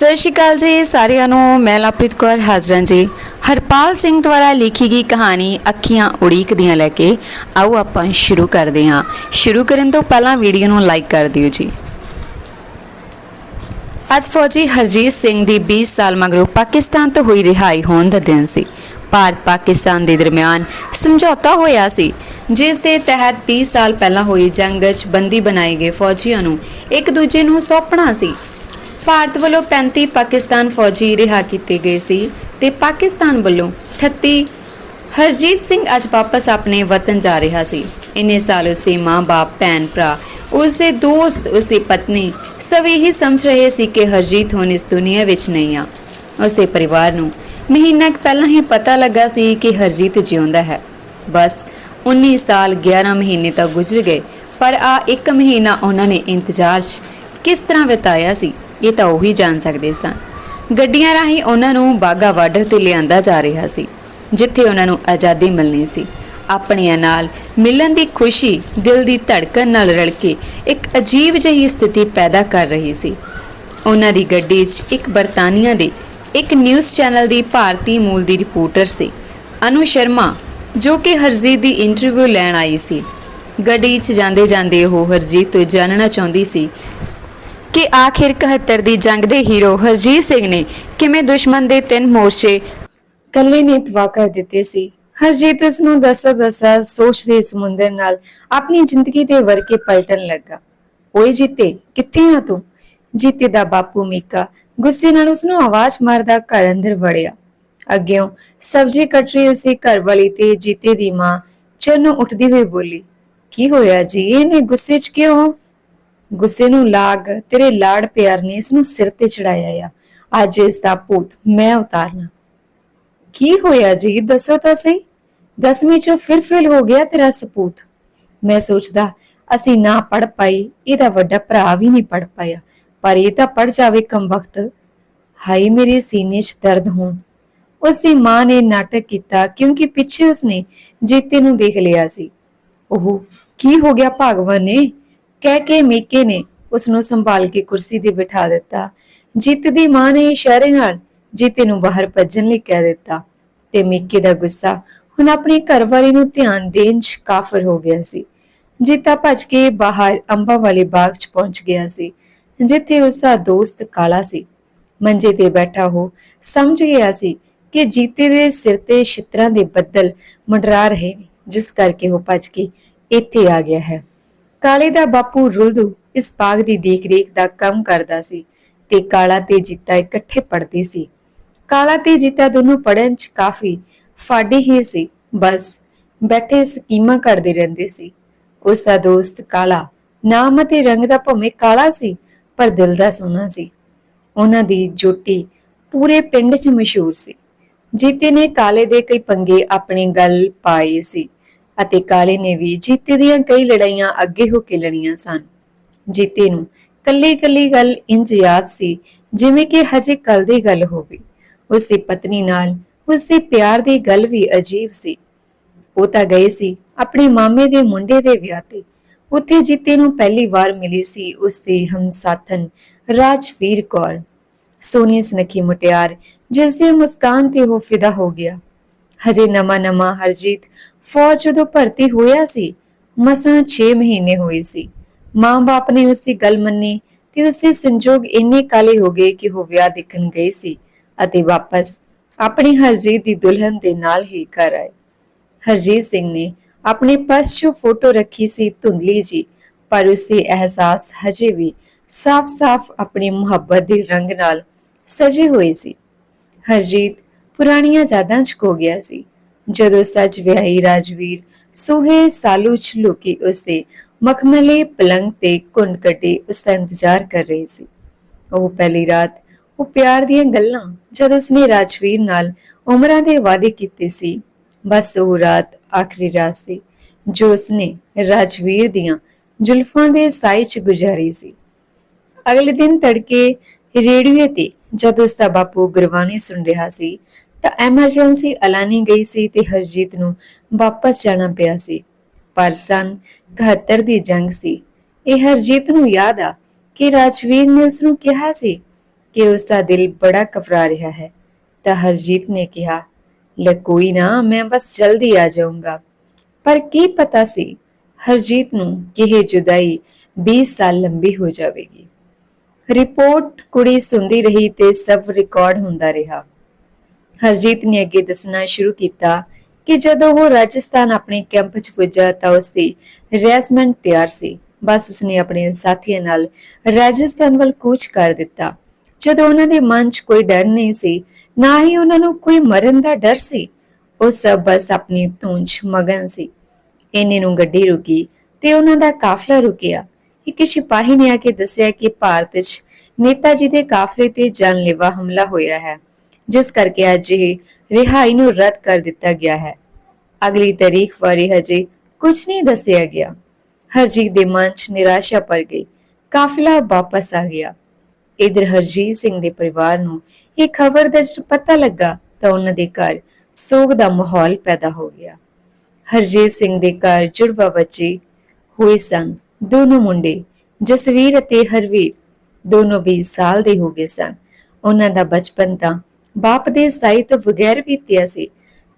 ਸਤਿ ਸ਼੍ਰੀ ਅਕਾਲ ਜੀ, ਸਾਰਿਆਂ ਨੂੰ, ਮੈਂ ਲਵਪ੍ਰੀਤ ਕੌਰ ਹਾਜ਼ਰਾਂ ਜੀ। ਹਰਪਾਲ ਸਿੰਘ ਦੁਆਰਾ ਲਿਖੀ ਗਈ ਕਹਾਣੀ ਅੱਖੀਆਂ ਉਡੀਕਦੀਆਂ ਲੈ ਕੇ ਆਓ ਆਪਾਂ ਸ਼ੁਰੂ ਕਰਦੇ ਹਾਂ। ਸ਼ੁਰੂ ਕਰਨ ਤੋਂ ਪਹਿਲਾਂ ਵੀਡੀਓ ਨੂੰ ਲਾਈਕ ਕਰ ਦਿਓ ਜੀ। ਅੱਜ ਫੌਜੀ ਹਰਜੀਤ ਸਿੰਘ ਦੀ 20 ਸਾਲ ਮਗਰੋਂ ਪਾਕਿਸਤਾਨ ਤੋਂ ਹੋਈ ਰਿਹਾਈ ਹੋਣ ਦਾ ਦਿਨ ਸੀ। ਭਾਰਤ ਪਾਕਿਸਤਾਨ ਦੇ ਦਰਮਿਆਨ ਸਮਝੌਤਾ ਹੋਇਆ ਸੀ, ਜਿਸ ਦੇ ਤਹਿਤ 20 ਸਾਲ ਪਹਿਲਾਂ ਹੋਈ ਜੰਗ ਚ ਬੰਦੀ ਬਣਾਏ ਗਏ ਫੌਜੀਆਂ ਨੂੰ ਇੱਕ ਦੂਜੇ ਨੂੰ ਸੌਂਪਣਾ ਸੀ। ਭਾਰਤ ਵੱਲੋਂ 35 ਪਾਕਿਸਤਾਨ ਫੌਜੀ ਰਿਹਾ ਕੀਤੇ ਗਏ ਸੀ ਤੇ ਪਾਕਿਸਤਾਨ ਵੱਲੋਂ 38 ਹਰਜੀਤ ਸਿੰਘ ਅੱਜ ਵਾਪਸ ਆਪਣੇ ਵਤਨ ਜਾ ਰਿਹਾ ਸੀ। ਇੰਨੇ ਸਾਲ ਉਸਦੇ ਮਾਂ-ਬਾਪ ਭੈਣ ਭਰਾ, ਉਸਦੇ ਦੋਸਤ, ਉਸਦੀ ਪਤਨੀ ਸਭ ਇਹੀ ਸਮਝ ਰਹੇ ਸੀ ਕਿ ਹਰਜੀਤ ਹੁਣ ਇਸ ਦੁਨੀਆ ਵਿੱਚ ਨਹੀਂ ਆ। ਉਸਦੇ ਪਰਿਵਾਰ ਨੂੰ ਮਹੀਨਾ ਕੁ ਪਹਿਲਾਂ ਹੀ ਪਤਾ ਲੱਗਾ ਸੀ ਕਿ ਹਰਜੀਤ ਜਿਉਂਦਾ ਹੈ। ਬਸ 19 ਸਾਲ 11 ਮਹੀਨੇ ਤਾਂ ਗੁਜ਼ਰ ਗਏ, ਪਰ ਆ ਇੱਕ ਮਹੀਨਾ ਉਹਨਾਂ ਨੇ ਇੰਤਜ਼ਾਰ 'ਚ ਕਿਸ ਤਰ੍ਹਾਂ ਬਿਤਾਇਆ ਸੀ? ਇਹ ਤਾਂ ਉਹੀ ਜਾਣ ਸਕਦੇ ਸਨ। ਗੱਡੀਆਂ ਰਾਹੀਂ ਉਹਨਾਂ ਨੂੰ ਬਾਗਾ ਬਾਰਡਰ ਤੇ ਲਿਆਂਦਾ ਜਾ ਰਿਹਾ ਸੀ, ਜਿੱਥੇ ਉਹਨਾਂ ਨੂੰ ਆਜ਼ਾਦੀ ਮਿਲਣੀ ਸੀ। ਆਪਣਿਆਂ ਨਾਲ ਮਿਲਣ ਦੀ ਖੁਸ਼ੀ ਦਿਲ ਦੀ ਧੜਕਣ ਨਾਲ ਰਲ ਕੇ ਇੱਕ ਅਜੀਬ ਜਿਹੀ ਸਥਿਤੀ ਪੈਦਾ ਕਰ ਰਹੀ ਸੀ। ਉਹਨਾਂ ਦੀ ਗੱਡੀ 'ਚ ਇੱਕ ਬਰਤਾਨੀਆ ਦੇ ਇੱਕ ਨਿਊਜ਼ ਚੈਨਲ ਦੀ ਭਾਰਤੀ ਮੂਲ ਦੀ ਰਿਪੋਰਟਰ ਸੀ, ਅਨੂ ਸ਼ਰਮਾ, ਜੋ ਕਿ ਹਰਜੀਤ ਦੀ ਇੰਟਰਵਿਊ ਲੈਣ ਆਈ ਸੀ। ਗੱਡੀ 'ਚ ਜਾਂਦੇ ਜਾਂਦੇ ਉਹ ਹਰਜੀਤ ਤੋਂ ਜਾਣਨਾ ਚਾਹੁੰਦੀ ਸੀ ਕਿ ਆਖਿਰ 71 ਦੀ ਜੰਗ ਦੇ ਹੀਰੋ ਹਰਜੀਤ ਸਿੰਘ ਨੇ ਕਿਵੇਂ ਦੁਸ਼ਮਣ ਦੇ ਤਿੰਨ ਮੋਰਚੇ ਕੱਲੇ ਨੇ ਤਬਾਹ ਕਰ ਦਿੱਤੇ ਸੀ? ਹਰਜੀਤ ਉਸ ਨੂੰ ਦੱਸਦਾ ਦੱਸਦਾ ਸੋਚ ਦੇ ਸਮੁੰਦਰ ਨਾਲ ਆਪਣੀ ਜ਼ਿੰਦਗੀ ਦੇ ਵਰਕੇ ਪਲਟਣ ਲੱਗਾ। ਓਏ ਜੀਤੇ, ਕਿੱਥੇ ਆ ਤੂੰ? ਜੀਤੇ ਦਾ ਬਾਪੂ ਮੀਕਾ ਗੁੱਸੇ ਨਾਲ ਉਸ ਨੂੰ ਆਵਾਜ਼ ਮਾਰਦਾ ਘਰ ਅੰਦਰ ਵੜਿਆ। ਅੱਗਿਓਂ ਸਬਜ਼ੀ ਕੱਟ ਰਹੀ ਉਸੇ ਘਰ ਵਾਲੀ ਤੇ ਜੀਤੇ ਦੀ ਮਾਂ ਚੰਨੂ ਉੱਠਦੀ ਹੋਈ ਬੋਲੀ, ਕੀ ਹੋਇਆ ਜੀ? ਇਹਨੇ ਗੁੱਸੇ 'ਚ ਕਿਉਂ ਗੁੱਸੇ ਨੂੰ ਲਾਗ, ਤੇਰੇ ਲਾੜ ਪਿਆਰ ਨੇ ਇਸ ਨੂੰ ਸਿਰ ਤੇ ਚੜਾਇਆ ਆ। ਅੱਜ ਇਸ ਦਾ ਭੂਤ ਮੈਂ ਉਤਾਰਨਾ। ਕੀ ਹੋਇਆ ਜੀ ਦੱਸੋ ਤਾਂ ਸਹੀ। ਦਸਵੀਂ ਚੋਂ ਫਿਰ ਫੇਲ ਹੋ ਗਿਆ ਤੇਰਾ ਸਪੂਤ। ਮੈਂ ਸੋਚਦਾ, ਅਸੀਂ ਨਾ ਪੜ ਪਾਈ, ਇਹਦਾ ਵੱਡਾ ਭਰਾ ਵੀ ਨਹੀਂ ਪੜ ਪਾਇਆ। ਪਰ ਇਹ ਤਾਂ ਪੜ ਜਾਵੇ ਕਮ ਵਕਤ। ਹਾਈ ਮੇਰੇ ਸੀਨੇ 'ਚ ਦਰਦ ਹੋਣ। ਉਸ ਦੀ ਮਾਂ ਨੇ ਨਾਟਕ ਕੀਤਾ ਕਿਉਂਕਿ ਪਿੱਛੇ ਉਸਨੇ ਜੀਤੇ ਨੂੰ ਦੇਖ ਲਿਆ ਸੀ। ਉਹ ਕੀ ਹੋ ਗਿਆ? ਭਗਵਾਨ ਨੇ ਕਹਿ ਕੇ ਮੀਕੇ ਨੇ ਉਸ ਨੂੰ ਸੰਭਾਲ ਕੇ ਕੁਰਸੀ ਤੇ ਬਿਠਾ ਦਿੱਤਾ। ਜਿੱਤ ਦੀ ਮਾਂ ਨੇ ਇਸ਼ਾਰੇ ਨਾਲ ਜੀਤੇ ਨੂੰ ਬਾਹਰ ਭੱਜਣ ਲਈ ਕਹਿ ਦਿੱਤਾ ਤੇ ਮੀਕੇ ਦਾ ਗੁੱਸਾ ਹੁਣ ਆਪਣੀ ਘਰਵਾਲੀ ਨੂੰ ਧਿਆਨ ਦੇਣ 'ਚ ਕਾਫਰ ਹੋ ਗਿਆ ਸੀ। ਜੀਤਾ ਭੱਜ ਕੇ ਬਾਹਰ ਅੰਬਾਂ ਵਾਲੇ ਬਾਗ 'ਚ ਪਹੁੰਚ ਗਿਆ ਸੀ, ਜਿੱਥੇ ਉਸ ਦਾ ਦੋਸਤ ਕਾਲਾ ਸੀ। ਮੰਜੇ ਤੇ ਬੈਠਾ ਹੋ ਸਮਝ ਗਿਆ ਸੀ ਕਿ ਜੀਤੇ ਦੇ ਸਿਰ ਤੇ ਛਿੱਤਰਾਂ ਦੇ ਬੱਦਲ ਮੰਡਰਾ ਰਹੇ ਨੇ, ਜਿਸ ਕਰਕੇ ਉਹ ਭੱਜ ਕੇ ਇੱਥੇ ਆ ਗਿਆ ਹੈ। ਕਾਲੇ ਦਾ ਬਾਪੂ ਰੁਲਦੂ ਇਸ ਬਾਗ ਦੀ ਦੇਖ-ਰੇਖ ਦਾ ਕੰਮ ਕਰਦਾ ਸੀ ਤੇ ਕਾਲਾ ਤੇ ਜੀਤਾ ਇਕੱਠੇ ਪੜ੍ਹਦੇ ਸੀ। ਕਾਲਾ ਤੇ ਜੀਤਾ ਦੋਨੋਂ ਪੜ੍ਹਨ 'ਚ ਕਾਫੀ ਫਾੜੇ ਹੀ ਸੀ, ਬਸ ਬੈਠੇ ਸਕੀਮਾਂ ਕਰਦੇ ਰਹਿੰਦੇ ਸੀ। ਉਸ ਦਾ ਦੋਸਤ ਕਾਲਾ ਨਾਮ ਅਤੇ ਰੰਗ ਦਾ ਭਵੇਂ ਕਾਲਾ ਸੀ, ਪਰ ਦਿਲ ਦਾ ਸੋਹਣਾ ਸੀ। ਉਹਨਾਂ ਦੀ ਜੋਟੀ ਪੂਰੇ ਪਿੰਡ 'ਚ ਮਸ਼ਹੂਰ ਸੀ। ਜੀਤੇ ਨੇ ਕਾਲੇ ਦੇ ਕਈ ਪੰਗੇ ਆਪਣੇ ਗੱਲ ਪਾਏ ਸੀ। ਅਤੇ ਕਾਲੇ ਨੇ ਵੀ ਜੀਤੇ ਦੀਆਂ ਕਈ ਲੜਾਈਆਂ ਅੱਗੇ ਹੋ ਕੇ ਲੜੀਆਂ ਸਨ। ਜੀਤੇ ਨੂੰ ਕੱਲੀ ਕੱਲੀ ਗੱਲ ਇੰਜ ਯਾਦ ਸੀ, ਜਿਵੇਂ ਕਿ ਹਜੇ ਕੱਲ ਦੀ ਗੱਲ ਹੋਵੇ। ਉਸ ਦੀ ਪਤਨੀ ਨਾਲ ਉਸ ਦੇ ਪਿਆਰ ਦੀ ਗੱਲ ਵੀ ਅਜੀਬ ਸੀ। ਉਹ ਤਾਂ ਗਏ ਸੀ ਆਪਣੇ ਮਾਮੇ ਦੇ ਮੁੰਡੇ ਦੇ ਵਿਆਹ ਤੇ। ਉੱਥੇ ਜੀਤੇ ਨੂੰ ਪਹਿਲੀ ਵਾਰ ਮਿਲੀ ਸੀ ਉਸ ਦੀ ਹਮਸਾਥਨ ਰਾਜਵੀਰ ਕੌਰ। ਸੋਨੀ ਸੁਨੱਖੀ ਮੁਟਿਆਰ ਜਿਸ ਦੀ ਮੁਸਕਾਨ ਤੇ ਉਹ ਫਿਦਾ ਹੋ ਗਿਆ। ਹਜੇ ਨਵਾਂ ਨਵਾਂ ਹਰਜੀਤ ਫੌਜ ਜਦੋਂ ਭਰਤੀ ਹੋਇਆ ਸੀ, ਮਸਾਂ 6 ਮਹੀਨੇ ਹੋਏ ਸੀ। ਮਾਂ-ਬਾਪ ਨੇ ਉਸ ਦੀ ਗੱਲ ਮੰਨੀ ਤੇ ਉਸ ਦੇ ਸੰਜੋਗ ਇੰਨੇ ਕਾਲੇ ਹੋ ਗਏ ਕਿ ਉਹ ਵਿਆਹ ਦੇਖਣ ਗਏ ਸੀ ਅਤੇ ਵਾਪਸ ਆਪਣੀ ਹਰਜੀਤ ਦੀ ਦੁਲਹਨ ਦੇ ਨਾਲ ਹੀ ਘਰ ਆਏ। ਹਰਜੀਤ ਸਿੰਘ ਨੇ ਆਪਣੇ ਪਰਸ 'ਚ ਫੋਟੋ ਰੱਖੀ ਸੀ ਧੁੰਦਲੀ ਜੀ ਪਰ ਉਸ ਅਹਿਸਾਸ ਹਜੇ ਵੀ ਸਾਫ਼-ਸਾਫ਼ ਆਪਣੀ ਮੁਹੱਬਤ ਦੇ ਰੰਗ ਨਾਲ ਸਜੇ ਹੋਏ ਸੀ। ਹਰਜੀਤ ਪੁਰਾਣੀਆਂ ਯਾਦਾਂ 'ਚ ਖੋ ਗਿਆ ਸੀ। ਜਦੋਂ ਸੱਚ ਵਿਆਹੀ ਰਾਜਵੀਰ ਸੋਹੇ ਸਾਲੂ 'ਚ ਲੁਕੀ ਮਖਮਲੇ ਪਲੰਗ ਤੇ ਕੁੰਡ ਕੱਟੇ ਉਸ ਦਾ ਇੰਤਜ਼ਾਰ ਕਰ ਰਹੀ ਸੀ। ਉਹ ਪਹਿਲੀ ਰਾਤ ਉਹ ਪਿਆਰ ਦੀਆਂ ਗੱਲਾਂ ਜਦ ਉਸਨੇ ਰਾਜਵੀਰ ਨਾਲ ਉਮਰਾਂ ਦੇ ਵਾਅਦੇ ਕੀਤੇ ਸੀ, ਬਸ ਉਹ ਰਾਤ ਆਖਰੀ ਰਾਤ ਸੀ ਜੋ ਉਸਨੇ ਰਾਜਵੀਰ ਦੀਆਂ ਜ਼ੁਲਫਾਂ ਦੇ ਸਾਈ 'ਚ ਗੁਜ਼ਾਰੀ ਸੀ। ਅਗਲੇ ਦਿਨ ਤੜਕੇ ਰੇਡੀਓ ਤੇ ਜਦ ਉਸ ਦਾ ਬਾਪੂ ਗੁਰਬਾਣੀ ਸੁਣ ਰਿਹਾ ਸੀ ਤਾਂ ਐਮਰਜੈਂਸੀ ਐਲਾਨੀ ਗਈ ਸੀ ਤੇ ਹਰਜੀਤ ਨੂੰ ਵਾਪਸ ਜਾਣਾ ਪਿਆ ਸੀ। ਪਰ ਸਨ 71 ਦੀ ਜੰਗ ਸੀ। ਇਹ ਹਰਜੀਤ ਨੂੰ ਯਾਦ ਆ ਕਿ ਰਾਜਵੀਰ ਨੇ ਉਸ ਨੂੰ ਕਿਹਾ ਸੀ ਕਿ ਉਸ ਦਾ ਦਿਲ ਬੜਾ ਘਬਰਾ ਰਿਹਾ ਹੈ। ਤਾਂ ਹਰਜੀਤ ਨੇ ਕਿਹਾ, ਲੈ ਕੋਈ ਨਾ, ਮੈਂ ਬਸ ਜਲਦੀ ਆ ਜਾਊਂਗਾ। ਪਰ ਕੀ ਪਤਾ ਸੀ ਹਰਜੀਤ ਨੂੰ ਕਿ ਇਹ ਜੁਦਾਈ 20 ਸਾਲ ਲੰਬੀ ਹੋ ਜਾਵੇਗੀ। ਰਿਪੋਰਟ ਕੁੜੀ ਸੁਣਦੀ ਰਹੀ ਤੇ ਸਭ ਰਿਕਾਰਡ ਹੁੰਦਾ ਰਿਹਾ। ਹਰਜੀਤ ਨੇ ਅੱਗੇ ਦੱਸਣਾ ਸ਼ੁਰੂ ਕੀਤਾ ਕਿ ਜਦੋਂ ਉਹ ਰਾਜਸਥਾਨ ਆਪਣੇ ਕੈਂਪ 'ਚ ਪੁੱਜਾ ਤਾਂ ਉਸ ਦੀ ਰੈਸਮੈਂਟ ਤਿਆਰ ਸੀ। ਬਸ ਉਸਨੇ ਆਪਣੇ ਸਾਥੀਆਂ ਨਾਲ ਰਾਜਸਥਾਨ ਵੱਲ ਕੂਚ ਕਰ ਦਿੱਤਾ। ਜਦੋਂ ਉਹਨਾਂ ਦੇ ਮਨ 'ਚ ਕੋਈ ਡਰ ਨਹੀਂ ਸੀ, ਨਾ ਹੀ ਉਹਨਾਂ ਨੂੰ ਕੋਈ ਮਰਨ ਦਾ ਡਰ ਸੀ, ਉਹ ਸਭ ਬਸ ਆਪਣੀ ਧੁਨ 'ਚ ਮਗਨ ਸੀ। ਇਹਨੇ ਨੂੰ ਗੱਡੀ ਰੁਕੀ ਤੇ ਉਹਨਾਂ ਦਾ ਕਾਫਲਾ ਰੁਕਿਆ। ਇੱਕ ਸਿਪਾਹੀ ਨੇ ਆ ਕੇ ਦੱਸਿਆ ਕਿ ਭਾਰਤ 'ਚ ਨੇਤਾ ਜੀ ਦੇ ਕਾਫਲੇ ਤੇ ਜਾਨਲੇਵਾ ਹਮਲਾ ਹੋਇਆ ਹੈ। ਜਿਸ ਕਰਕੇ ਅੱਜ ਇਹ ਰਿਹਾਈ ਨੂੰ ਰੱਦ ਕਰ ਦਿੱਤਾ ਗਿਆ ਹੈ। ਅਗਲੀ ਤਾਰੀਖ ਬਾਰੇ ਹਜੇ ਕੁਝ ਨਹੀਂ ਦੱਸਿਆ ਗਿਆ। ਹਰਜੀਤ ਦੇ ਮਨ 'ਚ ਨਿਰਾਸ਼ਾ ਪੜ ਗਈ। ਕਾਫਲਾ ਵਾਪਸ ਆ ਗਿਆ। ਇਧਰ ਹਰਜੀਤ ਸਿੰਘ ਦੇ ਪਰਿਵਾਰ ਨੂੰ ਇਹ ਖਬਰ ਦਾ ਪਤਾ ਲੱਗਾ ਤਾਂ ਉਹਨਾਂ ਦੇ ਘਰ ਸੋਗ ਦਾ ਮਾਹੌਲ ਪੈਦਾ ਹੋ ਗਿਆ। ਹਰਜੀਤ ਸਿੰਘ ਦੇ ਘਰ ਜੁੜਵਾ ਬੱਚੇ ਹੋਏ ਸਨ। ਦੋਨੋਂ ਮੁੰਡੇ, ਜਸਵੀਰ ਅਤੇ ਹਰਵੀਰ, ਦੋਨੋਂ 20 ਸਾਲ ਦੇ ਹੋ ਗਏ ਸਨ। ਉਹਨਾਂ ਦਾ ਬਚਪਨ ਤਾਂ ਬਾਪ ਦੇ ਸਾਈ ਤੋਂ ਬਗੈਰ ਬੀਤਿਆ ਸੀ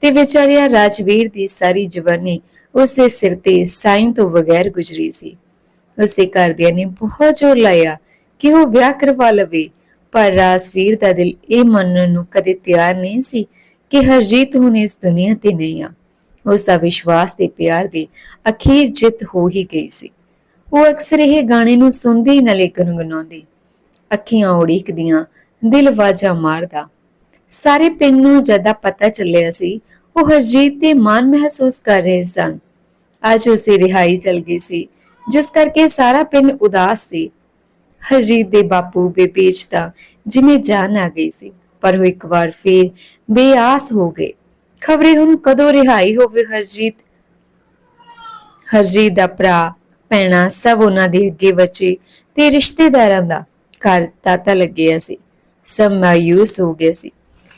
ਤੇ ਵਿਚਾਰਿਆ ਰਾਜਵੀਰ ਦੀ ਸਾਰੀ ਜਵਾਨੀ ਉਸਦੇ ਸਿਰ ਤੇ ਸਾਈਂ ਤੋਂ ਬਗੈਰ ਗੁਜ਼ਰੀ ਸੀ। ਉਸਦੇ ਘਰਦਿਆਂ ਨੇ ਬਹੁਤ ਜ਼ੋਰ ਲਾਇਆ ਕਿ ਉਹ ਵਿਆਹ ਕਰਵਾ ਲਵੇ, ਪਰ ਰਾਜਵੀਰ ਦਾ ਦਿਲ ਇਹ ਮੰਨਣ ਨੂੰ ਕਦੇ ਤਿਆਰ ਨਹੀਂ ਸੀ ਕਿ ਹਰਜੀਤ ਹੁਣ ਇਸ ਦੁਨੀਆ ਤੇ ਨਹੀਂ ਆ। ਉਸ ਦਾ ਵਿਸ਼ਵਾਸ ਤੇ ਪਿਆਰ ਦੀ ਅਖੀਰ ਜਿੱਤ ਹੋ ਹੀ ਗਈ ਸੀ। ਉਹ ਅਕਸਰ ਇਹ ਗਾਣੇ ਨੂੰ ਸੁਣਦੀ ਨਾਲੇ ਗੁੰਗੁਣਾਉਂਦੀ ਅੱਖੀਆਂ ਉਡੀਕਦੀਆਂ, ਦਿਲ ਵਾਜਾ ਮਾਰਦਾ। ਸਾਰੇ ਪਿੰਡ ਨੂੰ ਜਦਾ ਪਤਾ ਚੱਲਿਆ ਸੀ। ਉਹ ਹਰਜੀਤ ਤੇ ਮਾਣ ਮਹਿਸੂਸ ਕਰ ਰਹੇ ਸਨ। ਅੱਜ ਉਸੇ ਰਿਹਾਈ ਚਲ ਗਈ ਸੀ, ਜਿਸ ਕਰਕੇ ਸਾਰਾ ਪਿੰਡ ਉਦਾਸ ਸੀ। ਹਰਜੀਤ ਦੇ ਬਾਪੂ ਬੇਪੇਚ ਤਾਂ ਜਿਵੇਂ ਜਾਨ ਆ ਗਈ ਸੀ, ਪਰ ਉਹ ਇੱਕ ਵਾਰ ਫੇਰ ਬੇਆਸ ਹੋ ਗਏ। ਖਬਰੇ ਹੁਣ ਕਦੋਂ ਰਿਹਾਈ ਹੋਵੇ ਹਰਜੀਤ? ਹਰਜੀਤ ਦਾ ਭਰਾ, ਭੈਣਾ ਸਭ ਉਹਨਾਂ ਦੇ ਅੱਗੇ ਬੱਚੇ ਤੇ ਰਿਸ਼ਤੇਦਾਰਾਂ ਦਾ ਘਰ ਤਾਤਾ ਲੱਗਿਆ ਸੀ। ਸਭ ਮਾਯੂਸ ਹੋ ਗਏ ਸੀ।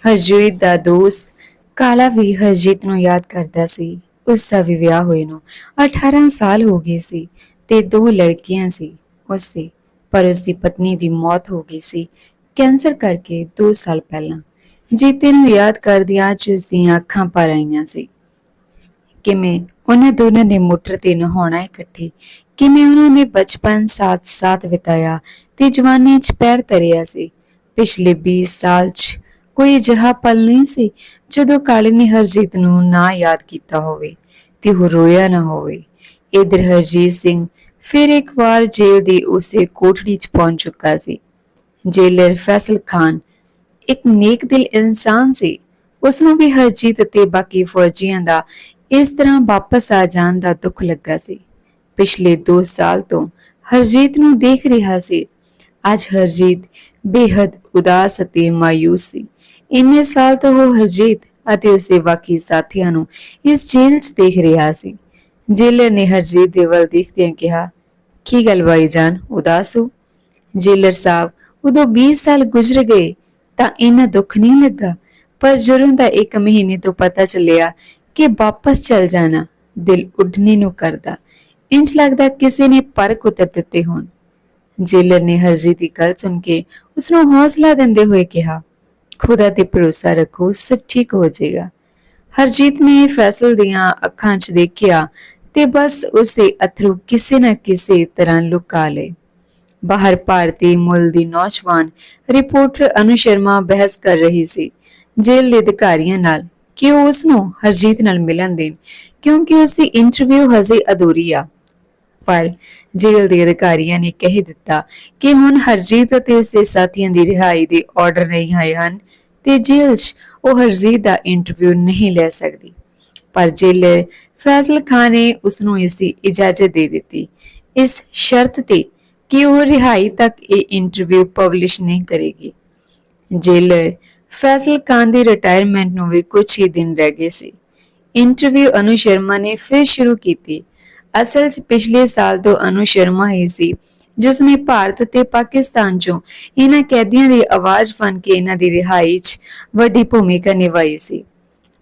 ਹਰਜੀਤ ਦਾ ਦੋਸਤ ਕਾਲਾ ਵੀ ਹਰਜੀਤ ਨੂੰ ਯਾਦ ਕਰਦਾ ਸੀ। ਉਸ ਦਾ ਵੀ ਵਿਆਹ ਹੋਏ ਨੂੰ 18 ਸਾਲ ਹੋ ਗਏ ਸੀ ਤੇ ਦੋ ਲੜਕੀਆਂ ਸੀ ਉਸ ਦੀ ਪਰ ਉਸ ਦੀ ਪਤਨੀ ਦੀ ਮੌਤ ਹੋ ਗਈ ਸੀ ਕੈਂਸਰ ਕਰਕੇ 2 ਸਾਲ ਪਹਿਲਾਂ। ਜੀਤੇ ਨੂੰ ਯਾਦ ਕਰਦਿਆਂ ਅੱਜ ਉਸ ਦੀਆਂ ਅੱਖਾਂ ਭਰ ਆਈਆਂ ਸੀ। ਕਿਵੇਂ ਉਹਨਾਂ ਦੋਨਾਂ ਨੇ ਮੋਟਰ ਤੇ ਨਹਾਉਣਾ ਇਕੱਠੇ, ਕਿਵੇਂ ਉਹਨਾਂ ਨੇ ਬਚਪਨ ਸਾਥ ਸਾਥ ਬਿਤਾਇਆ ਤੇ ਜਵਾਨੀ 'ਚ ਪੈਰ ਤਰਿਆ ਸੀ। ਪਿਛਲੇ 20 ਸਾਲ 'ਚ ਕੋਈ ਅਜਿਹਾ ਪਲ ਨਹੀਂ ਸੀ ਜਦੋਂ ਕਾਲੇ ਨੇ ਹਰਜੀਤ ਨੂੰ ਨਾ ਯਾਦ ਕੀਤਾ ਹੋਵੇ ਤੇ ਉਹ ਰੋਇਆ ਨਾ ਹੋਵੇ। ਇਧਰ ਹਰਜੀਤ ਸਿੰਘ ਫਿਰ ਇੱਕ ਵਾਰ ਜੇਲ੍ਹ ਦੀ ਉਸੇ ਕੋਠੜੀ 'ਚ ਪਹੁੰਚ ਚੁੱਕਾ ਸੀ। ਜੇਲਰ ਫੈਸਲ ਖਾਨ ਇੱਕ ਨੇਕ ਦਿਲ ਇਨਸਾਨ ਸੀ। ਉਸ ਨੂੰ ਵੀ ਹਰਜੀਤ ਅਤੇ ਬਾਕੀ ਫੌਜੀਆਂ ਦਾ ਇਸ ਤਰ੍ਹਾਂ ਵਾਪਸ ਆ ਜਾਣ ਦਾ ਦੁੱਖ ਲੱਗਾ ਸੀ। ਪਿਛਲੇ 2 ਸਾਲ ਤੋਂ ਹਰਜੀਤ ਨੂੰ ਦੇਖ ਰਿਹਾ ਸੀ। ਅੱਜ ਹਰਜੀਤ ਬੇहद ਉਦਾਸ ਅਤੇ ਮਾਯੂਸ ਸੀ। ਇੰਨੇ ਸਾਲ ਤੋਂ ਉਹ ਹਰਜੀਤ ਅਤੇ ਉਸਦੇ ਬਾਕੀ ਸਾਥੀਆਂ ਨੂੰ ਇਸ ਜੇਲ੍ਹ 'ਚ ਦੇਖ ਰਿਹਾ ਸੀ। ਜੇਲਰ ਨੇ ਹਰਜੀਤ ਦੇ ਵੱਲ ਦੇਖਦਿਆਂ ਕਿਹਾ, ਕੀ ਗੱਲ ਬਾਈ ਜਾਨ, ਉਦਾਸ ਹੋ? ਜੇਲਰ ਸਾਹਿਬ, ਉਦੋਂ 20 ਸਾਲ ਗੁਜ਼ਰ ਗਏ, ਤਾਂ ਇਹਨਾਂ ਦੁੱਖ ਨਹੀਂ ਲੱਗਾ? ਪਰ ਜਦੋਂ ਦਾ ਇੱਕ ਮਹੀਨੇ ਤੋਂ ਪਤਾ ਚੱਲਿਆ ਕਿ ਵਾਪਸ ਚਲ ਜਾਣਾ ਦਿਲ ਉੱਡਣੇ ਨੂੰ ਕਰਦਾ ਇੰਜ ਲੱਗਦਾ ਕਿਸੇ ਨੇ ਪਰ ਕੁਤਰ ਦਿੱਤੇ ਹੋਣ। ਜੇਲਰ ਨੇ ਹਰਜੀਤ ਦੀ ਗੱਲ ਸੁਣ ਕੇ ਉਸ ਨੂੰ ਹੌਸਲਾ ਦਿੰਦੇ ਹੋਏ ਕਿਹਾ ਖੁਦਾ ਤੇ ਭਰੋਸਾ ਰੱਖੋ, ਸਭ ਠੀਕ ਹੋ ਜਾਏਗਾ। ਹਰਜੀਤ ਨੇ ਫੈਸਲ ਦੀਆਂ ਅੱਖਾਂ 'ਚ ਦੇਖਿਆ ਤੇ ਬਸ ਉਸਦੇ ਅਥਰੂ ਕਿਸੇ ਨਾ ਕਿਸੇ ਤਰ੍ਹਾਂ ਲੁਕਾ ਲਏ। ਬਾਹਰ ਭਾਰਤੀ ਮੁੱਲ ਦੀ ਨੌਜਵਾਨ ਰਿਪੋਰਟਰ ਅਨੂ ਸ਼ਰਮਾ ਬਹਿਸ ਕਰ ਰਹੀ ਸੀ, ਜੇਲ੍ਹ ਦੇ ਅਧਿਕਾਰੀਆਂ ਨਾਲ, ਕਿ ਉਹ ਉਸ ਨੂੰ ਹਰਜੀਤ ਨਾਲ ਮਿਲਣ ਦੇਣ, ਕਿਉਂਕਿ ਉਸ ਦੀ ਇੰਟਰਵਿਊ ਹਜੇ ਅਧੂਰੀ ਆ। ਪਰ ਜੇਲ੍ਹ ਦੇ ਅਧਿਕਾਰੀਆਂ ਨੇ ਕਹਿ ਦਿੱਤਾ ਕਿ ਹੁਣ ਹਰਜੀਤ ਅਤੇ ਉਸ ਦੇ ਸਾਥੀਆਂ ਦੀ ਰਿਹਾਈ ਦੇ ਆਰਡਰ ਨਹੀਂ ਆਏ ਹਨ ਤੇ ਜੇਲ੍ਹ 'ਚ ਉਹ ਹਰਜੀਤ ਦਾ ਇੰਟਰਵਿਊ ਨਹੀਂ ਲੈ ਸਕਦੀ। ਪਰ ਜੇਲਰ ਫੈਜ਼ਲ ਖਾਨ ਨੇ ਉਸ ਨੂੰ ਇਸ ਦੀ ਇਜਾਜ਼ਤ ਦੇ ਦਿੱਤੀ। ਇਸ ਸ਼ਰਤ ਤੇ ਕਿ ਉਹ ਰਿਹਾਈ ਤੱਕ ਇਹ ਇੰਟਰਵਿਊ ਪਬਲਿਸ਼ ਨਹੀਂ ਕਰੇਗੀ। ਜੇਲਰ ਫੈਜ਼ਲ ਖਾਨ ਦੀ ਰਿਟਾਇਰਮੈਂਟ ਨੂੰ ਵੀ ਕੁਝ ਹੀ ਦਿਨ ਰਹਿ ਗਏ ਸੀ। ਇੰਟਰਵਿਊ ਅਨੂ ਸ਼ਰਮਾ ਨੇ ਫਿਰ ਸ਼ੁਰੂ ਕੀਤੀ ਅਸਲ 'ਚ ਪਿਛਲੇ ਸਾਲ ਤੋਂ ਅਨੂ ਸ਼ਰਮਾ ਹੀ ਸੀ, ਜਿਸ ਨੇ ਭਾਰਤ ਤੇ ਪਾਕਿਸਤਾਨ 'ਚੋਂ ਇਹਨਾਂ ਕੈਦੀਆਂ ਦੀ ਆਵਾਜ਼ ਬਣ ਕੇ ਇਹਨਾਂ ਦੀ ਰਿਹਾਈ 'ਚ ਵੱਡੀ ਭੂਮਿਕਾ ਨਿਭਾਈ ਸੀ।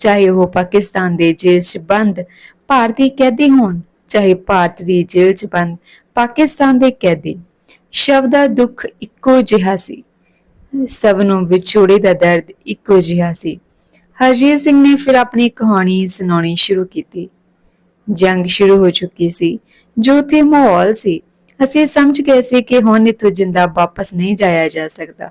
ਚਾਹੇ ਉਹ ਪਾਕਿਸਤਾਨ ਦੇ ਜੇਲ੍ਹ 'ਚ ਬੰਦ ਭਾਰਤੀ ਕੈਦੀ ਹੋਣ, ਚਾਹੇ ਭਾਰਤ ਦੀ ਜੇਲ੍ਹ 'ਚ ਬੰਦ ਪਾਕਿਸਤਾਨ ਦੇ ਕੈਦੀ ਸ਼ਬਦ ਦਾ ਦੁੱਖ ਇੱਕੋ ਜਿਹਾ ਸੀ। ਸਭ ਨੂੰ ਵਿਛੋੜੇ ਦਾ ਦਰਦ ਇੱਕੋ ਜਿਹਾ ਸੀ। ਹਰਜੀਤ ਸਿੰਘ ਨੇ ਫਿਰ ਆਪਣੀ ਕਹਾਣੀ ਸੁਣਾਉਣੀ ਸ਼ੁਰੂ ਕੀਤੀ। ਜੰਗ ਸ਼ੁਰੂ ਹੋ ਚੁੱਕੀ ਸੀ। ਜੋ ਤੇ ਮਾਹੌਲ ਸੀ, ਅਸੀਂ ਸਮਝ ਗਏ ਸੀ ਕਿ ਹੁਣ ਇਥੋਂ ਜਿੰਦਾ ਵਾਪਸ ਨਹੀਂ ਜਾਇਆ ਜਾ ਸਕਦਾ।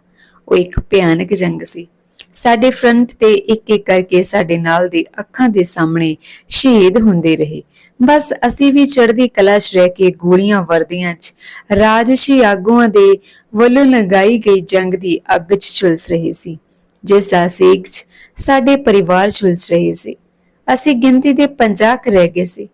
ਉਹ ਇੱਕ ਭਿਆਨਕ ਜੰਗ ਸੀ। ਸਾਡੇ ਫਰੰਟ ਤੇ ਇੱਕ ਇੱਕ ਕਰਕੇ ਸਾਡੇ ਨਾਲ ਦੇ ਅੱਖਾਂ ਦੇ ਸਾਹਮਣੇ ਸ਼ਹੀਦ ਹੁੰਦੇ ਰਹੇ। ਬਸ ਅਸੀਂ ਵੀ ਚੜ੍ਹਦੀ ਕਲਾ 'ਚ ਰਹਿ ਕੇ ਗੋਲੀਆਂ ਵਰਦੀਆਂ 'ਚ ਰਾਜਸ਼ੀ ਆਗੂਆਂ ਦੇ ਵੱਲੋਂ ਲਗਾਈ ਗਈ ਜੰਗ ਦੀ ਅੱਗ 'ਚ ਝੁਲਸ ਰਹੇ ਸੀ। ਜਿਸ ਆਸੇਕ 'ਚ ਸਾਡੇ ਪਰਿਵਾਰ ਝੁਲਸ ਰਹੇ ਸੀ। ਅਸੀਂ ਗਿਣਤੀ ਦੇ 50 ਕੁ ਰਹਿ ਗਏ ਸੀ।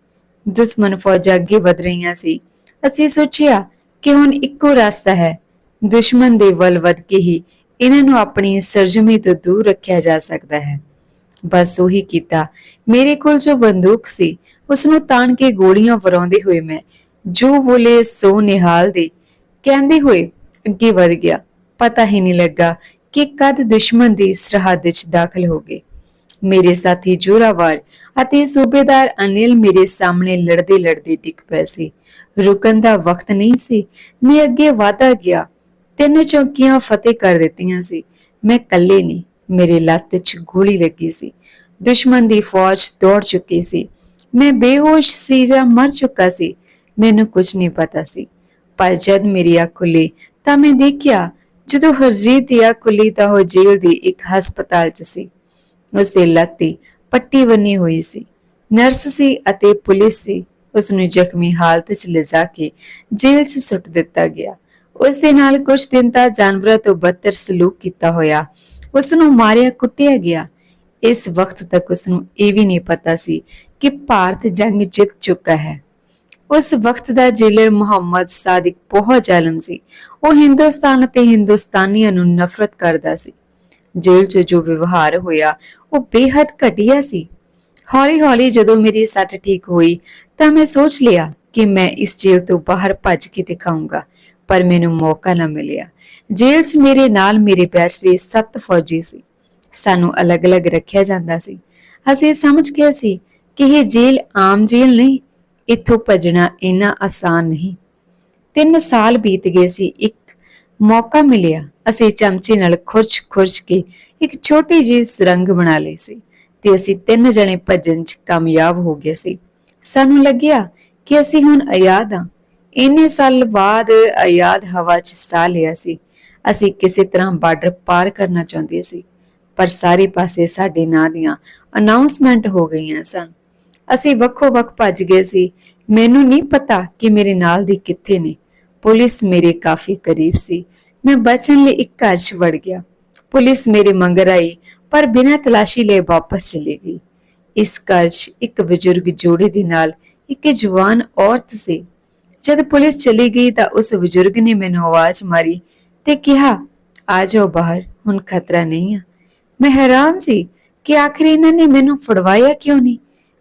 ਦੁਸ਼ਮਣ ਫੌਜਾਂ ਅੱਗੇ ਵਧ ਰਹੀਆਂ ਸੀ। ਅਸੀਂ ਸੋਚਿਆ ਕਿ ਹੁਣ ਇੱਕੋ ਰਸਤਾ ਹੈ। ਦੁਸ਼ਮਣ ਦੇ ਵੱਲ ਵਧ ਕੇ ਹੀ ਇਹਨਾਂ ਨੂੰ ਆਪਣੀ ਸਰਜਮੀ ਤੋਂ ਦੂਰ ਰੱਖਿਆ ਜਾ ਸਕਦਾ ਹੈ। ਬਸ ਉਹੀ ਕੀਤਾ। ਮੇਰੇ ਕੋਲ ਜੋ ਬੰਦੂਕ ਸੀ ਉਸ ਨੂੰ ਤਾਣ ਕੇ ਗੋਲੀਆਂ ਵਰਾਉਂਦੇ ਹੋਏ ਮੈਂ ਜੋ ਬੋਲੇ ਸੋ ਨਿਹਾਲ ਦੇ ਕਹਿੰਦੇ ਹੋਏ ਅੱਗੇ ਵਧ ਗਿਆ। ਪਤਾ ਹੀ ਨਹੀਂ ਲੱਗਾ ਕਿ ਕਦ ਦੁਸ਼ਮਣ ਦੀ ਸਰਹੱਦ ਵਿੱਚ ਦਾਖਲ ਹੋ ਗਏ। ਮੇਰੇ ਸਾਥੀ ਜੋਰਾਵਰ ਅਤੇ ਸੂਬੇਦਾਰ ਅਨਿਲ ਮੇਰੇ ਸਾਹਮਣੇ ਲੜਦੇ ਲੜਦੇ ਟਿਕ ਪਏ ਸੀ। ਰੁਕਣ ਦਾ ਵਕਤ ਨਹੀਂ ਸੀ। ਮੈਂ ਅੱਗੇ ਵਧਦਾ ਗਿਆ। ਤਿੰਨ ਚੌਕੀਆਂ ਫਤਿਹ ਕਰ ਦਿੱਤੀਆਂ ਸੀ। ਮੈਂ ਇਕੱਲੇ ਨਹੀਂ, ਮੇਰੇ ਲੱਤ 'ਚ ਗੋਲੀ ਲੱਗੀ ਸੀ। ਦੁਸ਼ਮਣ ਦੀ ਫੌਜ ਦੌੜ ਚੁੱਕੀ ਸੀ। ਮੈਂ ਬੇਹੋਸ਼ ਸੀ ਜਾਂ ਮਰ ਚੁੱਕਾ ਸੀ, ਮੈਨੂੰ ਕੁਝ ਨਹੀਂ ਪਤਾ ਸੀ। ਪਰ ਜਦ ਮੇਰੀ ਅੱਖ ਖੁੱਲੀ ਤਾਂ ਮੈਂ ਦੇਖਿਆ, ਜਦੋਂ ਹਰਜੀਤ ਦੀ ਅੱਖ ਖੁੱਲੀ ਤਾਂ ਉਹ ਜੇਲ੍ਹ ਦੀ ਇੱਕ ਹਸਪਤਾਲ 'ਚ ਸੀ। ਉਸ ਦੇ ਲੱਤ ਤੇ ਪੱਟੀ ਬੰਨੀ ਹੋਈ ਸੀ। ਨਰਸ ਸੀ ਅਤੇ ਪੁਲਿਸ ਸੀ ਉਸ ਨੂੰ ਜ਼ਖਮੀ ਹਾਲਤ 'ਚ ਲਿਜਾ ਕੇ ਜੇਲ੍ਹ 'ਚ ਸੁੱਟ ਦਿੱਤਾ ਗਿਆ। ਉਸ ਦੇ ਨਾਲ ਕੁਝ ਦਿਨ ਤਾਂ ਜਾਨਵਰਾਂ ਤੋਂ ਬਦਤਰ ਸਲੂਕ ਕੀਤਾ ਹੋਇਆ। ਉਸ ਨੂੰ ਮਾਰਿਆ ਕੁੱਟਿਆ ਗਿਆ। ਇਸ ਵਕਤ ਤੱਕ ਉਸ ਨੂੰ ਇਹ ਵੀ ਨਹੀਂ ਪਤਾ ਸੀ ਕਿ ਭਾਰਤ ਜੰਗ ਜਿੱਤ ਚੁੱਕਾ ਹੈ। ਉਸ ਵਕਤ ਦਾ ਜੇਲਰ ਮੁਹੰਮਦ ਸਾਦਿਕ ਬਹੁਤ ਜ਼ਾਲਮ ਸੀ। ਉਹ ਹਿੰਦੁਸਤਾਨ ਅਤੇ ਹਿੰਦੁਸਤਾਨੀਆਂ ਨੂੰ ਨਫ਼ਰਤ ਕਰਦਾ ਸੀ। ਜੇਲ੍ਹ 'ਚ ਜੋ ਵਿਵਹਾਰ ਹੋਇਆ, ਉਹ ਬੇਹੱਦ ਘਟੀਆ ਸੀ। ਹੌਲੀ-ਹੌਲੀ ਜਦੋਂ ਮੇਰੀ ਸੱਟ ਠੀਕ ਹੋਈ, ਤਾਂ ਮੈਂ ਸੋਚ ਲਿਆ ਕਿ ਮੈਂ ਇਸ ਜੇਲ੍ਹ ਤੋਂ ਬਾਹਰ ਭੱਜ ਕੇ ਦਿਖਾਊਂਗਾ, ਪਰ ਮੈਨੂੰ ਮੌਕਾ ਨਾ ਮਿਲਿਆ। ਜੇਲ੍ਹ 'ਚ ਮੇਰੇ ਨਾਲ ਮੇਰੇ ਬੈਚਲਰ ਸੱਤ ਫੌਜੀ ਸੀ। ਸਾਨੂੰ ਅਲੱਗ-ਅਲੱਗ ਰੱਖਿਆ ਜਾਂਦਾ ਸੀ। ਅਸੀਂ ਸਮਝ ਗਏ ਸੀ ਕਿ ਇਹ ਜੇਲ੍ਹ ਆਮ ਜੇਲ੍ਹ ਨਹੀਂ, ਇੱਥੋਂ ਭੱਜਣਾ ਇੰਨਾ ਆਸਾਨ ਨਹੀਂ। ਤਿੰਨ ਸਾਲ ਬੀਤ ਗਏ ਸੀ, ਇੱਕ ਮੌਕਾ ਮਿਲਿਆ। ਅਸੀਂ ਚਮਚੇ ਨਾਲ ਖੁਰਚ-ਖੁਰਚ ਕੇ ਇੱਕ ਛੋਟੀ ਜਿਹੀ ਸੁਰੰਗ ਬਣਾ ਲਈ ਸੀ ਤੇ ਅਸੀਂ ਤਿੰਨ ਜਣੇ ਭੱਜਣ 'ਚ ਕਾਮਯਾਬ ਹੋ ਗਏ ਸੀ। ਸਾਨੂੰ ਲੱਗਿਆ ਕਿ ਅਸੀਂ ਹੁਣ ਆਜ਼ਾਦ ਹਾਂ। ਇੰਨੇ ਸਾਲ ਬਾਅਦ ਆਜ਼ਾਦ ਹਵਾ 'ਚ ਸਾਹ ਲਿਆ ਸੀ। ਅਸੀਂ ਕਿਸੇ ਤਰ੍ਹਾਂ ਬਾਰਡਰ ਪਾਰ ਕਰਨਾ ਚਾਹੁੰਦੇ ਸੀ, ਪਰ ਸਾਰੇ ਪਾਸੇ ਸਾਡੇ ਨਾਂ ਦੀਆਂ ਅਨਾਉਂਸਮੈਂਟ ਹੋ ਗਈਆਂ ਸਨ। ਅਸੀਂ ਵੱਖੋ ਵੱਖ ਭੱਜ ਗਏ ਸੀ। ਮੈਨੂੰ ਨਹੀਂ ਪਤਾ ਕਿ ਮੇਰੇ ਨਾਲ ਦੀ ਕਿੱਥੇ ਨੇ। ਪੁਲਿਸ ਮੇਰੇ ਕਾਫੀ ਕਰੀਬ ਸੀ। ਮੈਂ ਬਚਣ ਲਈ ਇੱਕ ਘਰ 'ਚ ਵੜ ਗਿਆ। ਪੁਲਿਸ ਮੇਰੇ ਮੰਗਰ ਆਈ, ਪਰ ਬਿਨਾਂ ਤਲਾਸ਼ੀ ਲਏ ਵਾਪਸ ਚਲੀ ਗਈ। ਇਸ ਘਰ 'ਚ ਇੱਕ ਬਜ਼ੁਰਗ ਜੋੜੇ ਦੇ ਨਾਲ ਇੱਕ ਜਵਾਨ ਔਰਤ ਸੀ। ਜਦ ਪੁਲਿਸ ਚਲੀ ਗਈ ਤਾਂ ਉਸ ਬਜ਼ੁਰਗ ਨੇ ਮੈਨੂੰ ਆਵਾਜ਼ ਮਾਰੀ ਤੇ ਕਿਹਾ, ਆ ਜਾਓ ਬਾਹਰ, ਹੁਣ ਖਤਰਾ ਨਹੀਂ ਆ। ਮੈਂ ਹੈਰਾਨ ਸੀ ਕਿ ਆਖਿਰ ਇਹਨਾਂ ਨੇ ਮੈਨੂੰ ਫੜਵਾਇਆ ਕਿਉਂ ਨਹੀਂ?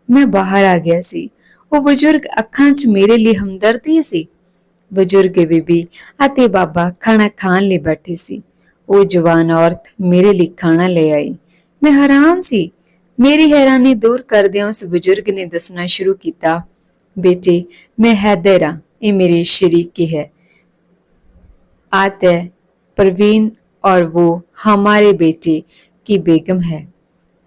ਮੈਂ ਬਾਹਰ ਆ ਗਿਆ ਸੀ। ਉਹ ਬਜ਼ੁਰਗ ਅੱਖਾਂ 'ਚ ਮੇਰੇ ਲਈ ਹਮਦਰਦੀ ਸੀ। ਬਜ਼ੁਰਗ ਬੀਬੀ ਅਤੇ ਬਾਬਾ ਖਾਣਾ ਖਾਣ ਲਈ ਬੈਠੇ ਸੀ ਉਹ ਜਵਾਨ ਔਰਤ ਮੇਰੇ ਲਈ ਖਾਣਾ ਲੈ ਆਈ ਮੈਂ ਹੈਰਾਨ ਸੀ ਮੇਰੀ ਹੈਰਾਨੀ ਦੂਰ ਕਰਦਿਆਂ ਉਸ ਬਜ਼ੁਰਗ ਨੇ ਦੱਸਣਾ ਸ਼ੁਰੂ ਕੀਤਾ बेटे मैं हैदर हाँ ये मेरी शरीकी है आते परवीन और वो हमारे बेटे की बेगम है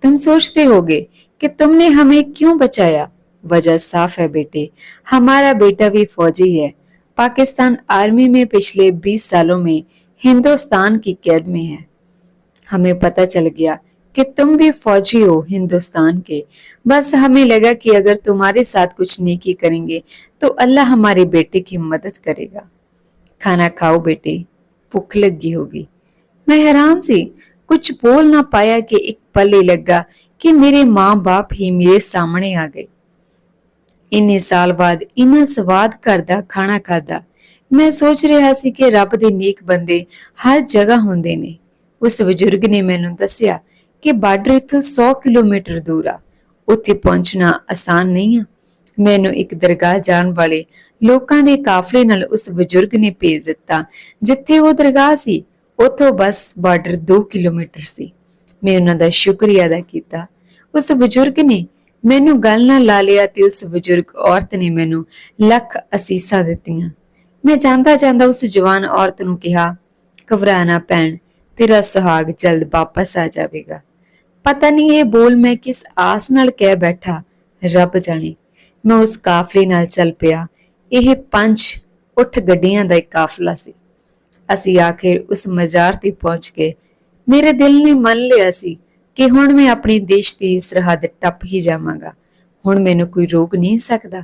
तुम सोचते होगे कि तुमने हमें क्यों बचाया वजह साफ है बेटे हमारा बेटा भी फौजी है पाकिस्तान आर्मी में पिछले 20 सालों में हिंदुस्तान की कैद में है। हमें पता चल गया कि तुम भी फौजी हो हिंदुस्तान के। बस हमें लगा कि अगर तुम्हारे साथ कुछ नेकी करेंगे तो अल्लाह हमारे बेटे की मदद करेगा। खाना खाओ बेटे, भूख लगी होगी। मैं हैरान सी, कुछ बोल ना पाया कि एक पल लगा कि मेरे माँ बाप ही मेरे सामने आ गए। ਇੰਨੇ ਸਾਲ ਬਾਅਦ ਇੰਨਾ ਸਵਾਦ ਘਰ ਦਾ ਖਾਣਾ ਖਾਦਾ ਮੈਂ ਸੋਚ ਰਿਹਾ ਸੀ ਕਿ ਰੱਬ ਦੇ ਨੇਕ ਬੰਦੇ ਹਰ ਜਗ੍ਹਾ ਹੁੰਦੇ ਨੇ। ਉਸ ਬਜ਼ੁਰਗ ਨੇ ਮੈਨੂੰ ਦੱਸਿਆ ਕਿ ਬਾਰਡਰ ਇੱਥੋਂ 100 ਕਿਲੋਮੀਟਰ ਦੂਰ ਆ। ਉੱਥੇ ਪਹੁੰਚਣਾ ਆਸਾਨ ਨਹੀਂ ਆ। ਮੈਨੂੰ ਇੱਕ ਦਰਗਾਹ ਜਾਣ ਵਾਲੇ ਲੋਕਾਂ ਦੇ ਕਾਫਲੇ ਨਾਲ ਉਸ ਬਜ਼ੁਰਗ ਨੇ ਭੇਜ ਦਿੱਤਾ, ਜਿੱਥੇ ਉਹ ਦਰਗਾਹ ਸੀ। ਉੱਥੋਂ ਬਸ ਬਾਰਡਰ 2 ਕਿਲੋਮੀਟਰ ਸੀ। ਮੈਂ ਉਹਨਾਂ ਦਾ ਸ਼ੁਕਰੀਆ ਅਦਾ ਕੀਤਾ। ਉਸ ਬਜ਼ੁਰਗ ਨੇ ਮੈਨੂੰ ਗੱਲ ਨਾਲ ਲਾ ਲਿਆ ਤੇ ਉਸ ਬਜ਼ੁਰਗ ਔਰਤ ਨੇ ਮੈਨੂੰ ਲੱਖ ਅਸੀਸਾਂ ਦਿੱਤੀਆਂ। ਮੈਂ ਜਾਂਦਾ ਜਾਂਦਾ ਉਸ ਜਵਾਨ ਔਰਤ ਨੂੰ ਕਿਹਾ, ਘਬਰਾ ਪੈਣ ਤੇਰਾ ਸੁਹਾਗ ਜਲਦ ਵਾਪਸ ਆ ਜਾਵੇਗਾ। ਪਤਾ ਨਹੀਂ ਇਹ ਬੋਲ ਮੈਂ ਕਿਸ ਆਸ ਨਾਲ ਕਹਿ ਬੈਠਾ, ਰੱਬ ਜਾਣੇ। ਮੈਂ ਉਸ ਕਾਫਲੇ ਨਾਲ ਚੱਲ ਪਿਆ। ਇਹ ਪੰਜ ਉੱਠ ਗੱਡੀਆਂ ਦਾ ਇੱਕ ਕਾਫਲਾ ਸੀ। ਅਸੀਂ ਆਖਿਰ ਉਸ ਮਜ਼ਾਰ ਤੇ ਪਹੁੰਚ ਗਏ। ਮੇਰੇ ਦਿਲ ਨੇ ਮੰਨ ਲਿਆ ਸੀ ਕਿ ਹੁਣ ਮੈਂ ਆਪਣੇ ਦੇਸ਼ ਦੀ ਸਰਹੱਦ ਟੱਪ ਹੀ ਜਾਵਾਂਗਾ। ਹੁਣ ਮੈਨੂੰ ਕੋਈ ਰੋਕ ਨਹੀਂ ਸਕਦਾ।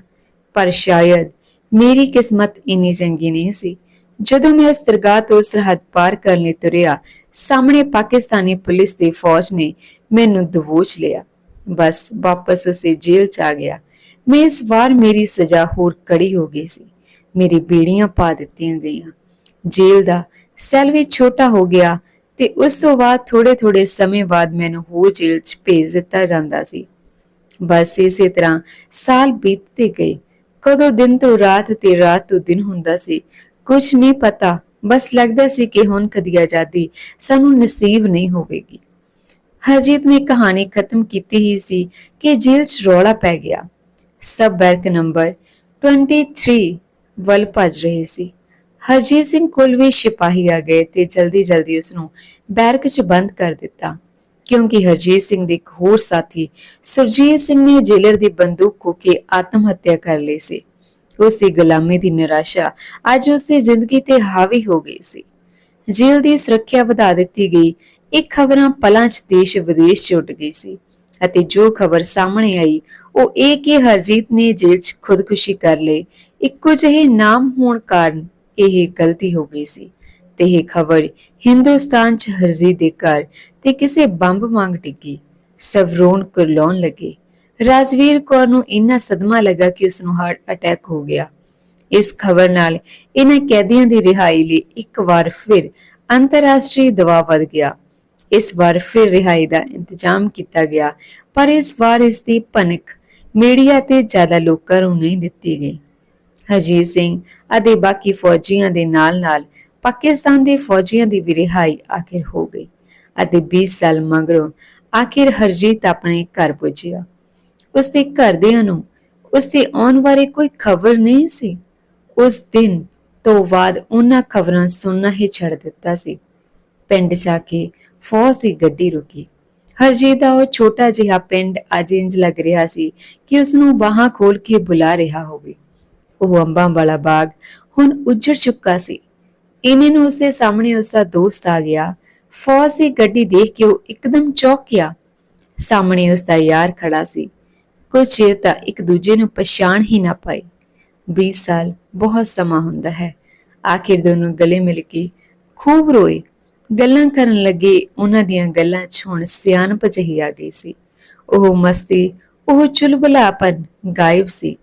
ਪਰ ਸ਼ਾਇਦ ਮੇਰੀ ਕਿਸਮਤ ਇੰਨੀ ਚੰਗੀ ਨਹੀਂ ਸੀ। ਜਦੋਂ ਮੈਂ ਉਸ ਦਰਗਾਹ ਤੋਂ ਸਰਹੱਦ ਪਾਰ ਕਰਨ ਲਈ ਤੁਰਿਆ, ਸਾਹਮਣੇ ਪਾਕਿਸਤਾਨੀ ਪੁਲਿਸ ਦੀ ਫੌਜ ਨੇ ਮੈਨੂੰ ਦਬੋਚ ਲਿਆ। ਬਸ ਵਾਪਸ ਉਸੇ ਜੇਲ੍ਹ ਚ ਆ ਗਿਆ। ਮੈਂ ਇਸ ਵਾਰ ਮੇਰੀ ਸਜ਼ਾ ਹੋਰ ਕੜੀ ਹੋ ਗਈ ਸੀ। ਮੇਰੀ ਬੀੜੀਆਂ ਪਾ ਦਿੱਤੀਆਂ ਗਈਆਂ। ਜੇਲ੍ਹ ਦਾ ਸੈੱਲ ਵੀ ਛੋਟਾ ਹੋ ਗਿਆ। ਤੇ ਉਸ ਤੋਂ ਬਾਅਦ ਥੋੜੇ ਥੋੜੇ ਸਮੇਂ ਬਾਅਦ ਮੈਨੂੰ ਹੋਰ ਜੇਲ੍ਹ 'ਚ ਭੇਜ ਦਿੱਤਾ ਜਾਂਦਾ ਸੀ। ਬਸ ਇਸੇ ਤਰ੍ਹਾਂ ਸਾਲ ਬੀਤਦੇ ਗਏ। ਕਦੋਂ ਦਿਨ ਤੋਂ ਰਾਤ ਤੇ ਰਾਤ ਤੋਂ ਦਿਨ ਹੁੰਦਾ ਸੀ ਕੁਝ ਨਹੀਂ ਪਤਾ। ਬਸ ਲੱਗਦਾ ਸੀ ਕਿ ਹੁਣ ਕਦੀ ਆਜ਼ਾਦੀ ਸਾਨੂੰ ਨਸੀਬ ਨਹੀਂ ਹੋਵੇਗੀ। ਹਰਜੀਤ ਨੇ ਕਹਾਣੀ ਖਤਮ ਕੀਤੀ ਹੀ ਸੀ ਕਿ ਜੇਲ੍ਹ 'ਚ ਰੌਲਾ ਪੈ ਗਿਆ। ਸਬ ਬੈਰਕ ਨੰਬਰ 23 ਵੱਲ ਭੱਜ ਰਹੇ ਸੀ। ਹਰਜੀਤ ਸਿੰਘ ਕੋਲ ਵੀ ਸਿਪਾਹੀ ਆ ਗਏ ਤੇ ਜਲਦੀ ਜਲਦੀ ਉਸ ਨੂੰ ਬੈਰਕ 'ਚ ਬੰਦ ਕਰ ਦਿੱਤਾ। ਕਿਉਂਕਿ ਹਰਜੀਤ ਸਿੰਘ ਦੇ ਇੱਕ ਹੋਰ ਸਾਥੀ ਸੁਰਜੀਤ ਸਿੰਘ ਨੇ ਜੇਲਰ ਦੀ ਬੰਦੂਕ ਖੋ ਕੇ ਆਤਮ ਹੱਤਿਆ ਕਰ ਲਈ ਸੀ। ਉਸ ਦੀ ਗੁਲਾਮੀ ਦੀ ਨਿਰਾਸ਼ਾ ਅੱਜ ਉਸ ਦੀ ਜ਼ਿੰਦਗੀ ਤੇ ਹਾਵੀ ਹੋ ਗਈ ਸੀ। ਜੇਲ੍ਹ ਦੀ ਸੁਰੱਖਿਆ ਵਧਾ ਦਿੱਤੀ ਗਈ ਇੱਕ ਖਬਰਾਂ ਪਲਾਂ 'ਚ ਦੇਸ਼ ਵਿਦੇਸ਼ 'ਚ ਉੱਡ ਗਈ ਸੀ ਅਤੇ ਜੋ ਖਬਰ ਸਾਹਮਣੇ ਆਈ, ਉਹ ਇਹ ਕਿ ਹਰਜੀਤ ਨੇ ਜੇਲ੍ਹ 'ਚ ਖੁਦਕੁਸ਼ੀ ਕਰ ਲਈ। ਇੱਕੋ ਜਿਹੇ ਨਾਮ ਹੋਣ ਕਾਰਨ ਇਹ ਗਲਤੀ ਹੋ ਗਈ ਸੀ। ਤੇ ਇਹ ਖਬਰ ਹਿੰਦੁਸਤਾਨ 'ਚ ਹਰਜੀਤ ਦੇ ਘਰ ਤੇ ਕਿਸੇ ਬੰਬ ਵਾਂਗ ਡਿੱਗੀ। ਸਵਰੋਨ ਕੁਰਲਾਉਣ ਲੱਗੇ। ਰਾਜਵੀਰ ਕੌਰ ਨੂੰ ਇੰਨਾ ਸਦਮਾ ਲੱਗਾ ਕਿ ਉਸ ਨੂੰ ਹਾਰਟ ਅਟੈਕ ਹੋ ਗਿਆ। ਇਸ ਖਬਰ ਨਾਲ ਇਹਨਾਂ ਕੈਦੀਆਂ ਦੀ ਰਿਹਾਈ ਲਈ ਇੱਕ ਵਾਰ ਫਿਰ ਅੰਤਰਰਾਸ਼ਟਰੀ ਦਬਾਅ ਵੱਧ ਗਿਆ। ਇਸ ਵਾਰ ਫਿਰ ਰਿਹਾਈ ਦਾ ਇੰਤਜ਼ਾਮ ਕੀਤਾ ਗਿਆ, ਪਰ ਇਸ ਵਾਰ ਇਸ ਦੀ ਭਨਕ ਮੀਡੀਆ ਤੇ ਜ਼ਿਆਦਾ ਲੋਕਾਂ ਨੂੰ ਨਹੀਂ ਦਿੱਤੀ ਗਈ। ਹਰਜੀਤ ਸਿੰਘ ਅਤੇ ਬਾਕੀ ਫੌਜੀਆਂ ਦੇ ਨਾਲ-ਨਾਲ ਪਾਕਿਸਤਾਨ ਦੇ ਫੌਜੀਆਂ ਦੀ ਵੀ ਰਿਹਾਈ ਆਖਿਰ ਹੋ ਗਈ ਅਤੇ 20 ਸਾਲ ਮਗਰੋਂ ਆਖਿਰ ਹਰਜੀਤ ਆਪਣੇ ਘਰ ਪੁੱਜਿਆ। ਉਸ ਦੇ ਘਰਦਿਆਂ ਨੂੰ ਉਸ ਦੇ ਆਉਣ ਬਾਰੇ ਕੋਈ ਖਬਰ ਨਹੀਂ ਸੀ। ਉਸ ਦਿਨ ਤੋਂ ਬਾਅਦ ਉਹਨਾਂ ਖਬਰਾਂ ਸੁਣਨਾ ਹੀ ਛੱਡ ਦਿੱਤਾ ਸੀ। ਪਿੰਡ ਜਾ ਕੇ ਫੌਜ ਦੀ ਗੱਡੀ ਰੁਕੀ। ਹਰਜੀਤ ਦਾ ਉਹ ਛੋਟਾ ਜਿਹਾ ਪਿੰਡ ਅੱਜ ਇੰਜ ਲੱਗ ਰਿਹਾ ਸੀ ਕਿ ਉਸ ਨੂੰ ਬਾਹਾਂ ਖੋਲ ਕੇ ਬੁਲਾ ਰਿਹਾ ਹੋਵੇ। ਉਹ ਅੰਬਾਂ ਵਾਲਾ ਬਾਗ ਹੁਣ ਉੱਜੜ ਚੁੱਕਾ ਸੀ। ਇਹਨੇ ਨੂੰ ਉਸਦੇ ਸਾਹਮਣੇ ਉਸਦਾ ਦੋਸਤ ਆ ਗਿਆ। ਫੌਜ ਦੀ ਗੱਡੀ ਦੇਖ ਕੇ ਉਹ ਇੱਕਦਮ ਚੌਕ ਗਿਆ। ਸਾਹਮਣੇ ਉਸਦਾ ਯਾਰ ਖੜਾ ਸੀ। ਕੁਝ ਚਿਰ ਤਾਂ ਇੱਕ ਦੂਜੇ ਨੂੰ ਪਛਾਣ ਹੀ ਨਾ ਪਾਈ। 20 ਸਾਲ ਬਹੁਤ ਸਮਾਂ ਹੁੰਦਾ ਹੈ। ਆਖਿਰ ਦੋਨੋਂ ਗਲੇ ਮਿਲ ਕੇ ਖੂਬ ਰੋਏ। ਗੱਲਾਂ ਕਰਨ ਲੱਗੇ ਉਹਨਾਂ ਦੀਆਂ ਗੱਲਾਂ 'ਚ ਹੁਣ ਸਿਆਣਪ ਜਿਹੀ ਆ ਗਈ ਸੀ। ਉਹ ਮਸਤੀ, ਉਹ ਚੁਲਬੁਲਾਪਨ ਗਾਇਬ ਸੀ।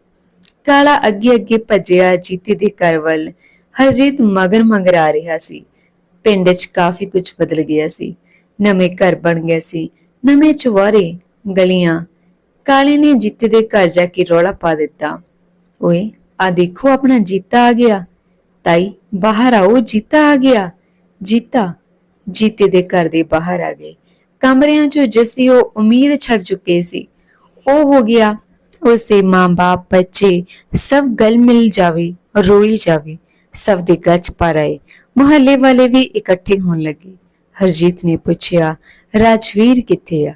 ਕਾਲਾ ਅੱਗੇ ਅੱਗੇ ਭੱਜਿਆ ਜੀਤੀ ਦੇ ਘਰ ਵੱਲ। ਹਰਜੀਤ ਮਗਰ ਮਗਰ ਆ ਰਿਹਾ ਸੀ। ਪਿੰਡ 'ਚ ਕਾਫੀ ਕੁਝ ਬਦਲ ਗਿਆ ਸੀ। ਨਵੇਂ ਘਰ ਬਣ ਗਏ ਸੀ। ਨਵੇਂ ਚੁਵਾਰੇ ਗਲੀਆਂ। ਕਾਲੇ ਨੇ ਜੀਤੇ ਦੇ ਘਰ ਜਾ ਕੇ ਰੌਲਾ ਪਾ ਦਿੱਤਾ। ਓਏ ਆ ਦੇਖੋ ਆਪਣਾ ਜੀਤਾ ਆ ਗਿਆ। ਤਾਈ, ਬਾਹਰ ਆਓ, ਜੀਤਾ ਆ ਗਿਆ। ਜੀਤਾ, ਜੀਤੇ ਦੇ ਘਰ ਦੇ ਬਾਹਰ ਆ ਗਏ। ਕਮਰਿਆਂ 'ਚੋਂ ਜਿਸ ਦੀ ਉਹ ਉਮੀਦ ਛੱਡ ਚੁੱਕੇ ਸੀ, ਉਹ ਹੋ ਗਿਆ ਉਸ ਦੇ ਮਾਂ-ਬਾਪ, ਬੱਚੇ ਸਭ ਗਲ ਮਿਲ ਜਾਵੇ, ਰੋਈ ਜਾਵੇ, ਸਭ ਦੇ ਗੱਜ ਪਰ ਆਏ। ਮੁਹੱਲੇ ਵਾਲੇ ਵੀ ਇਕੱਠੇ ਹੋਣ ਲੱਗੇ। ਹਰਜੀਤ ਨੇ ਪੁੱਛਿਆ, ਰਾਜਵੀਰ ਕਿੱਥੇ ਆ?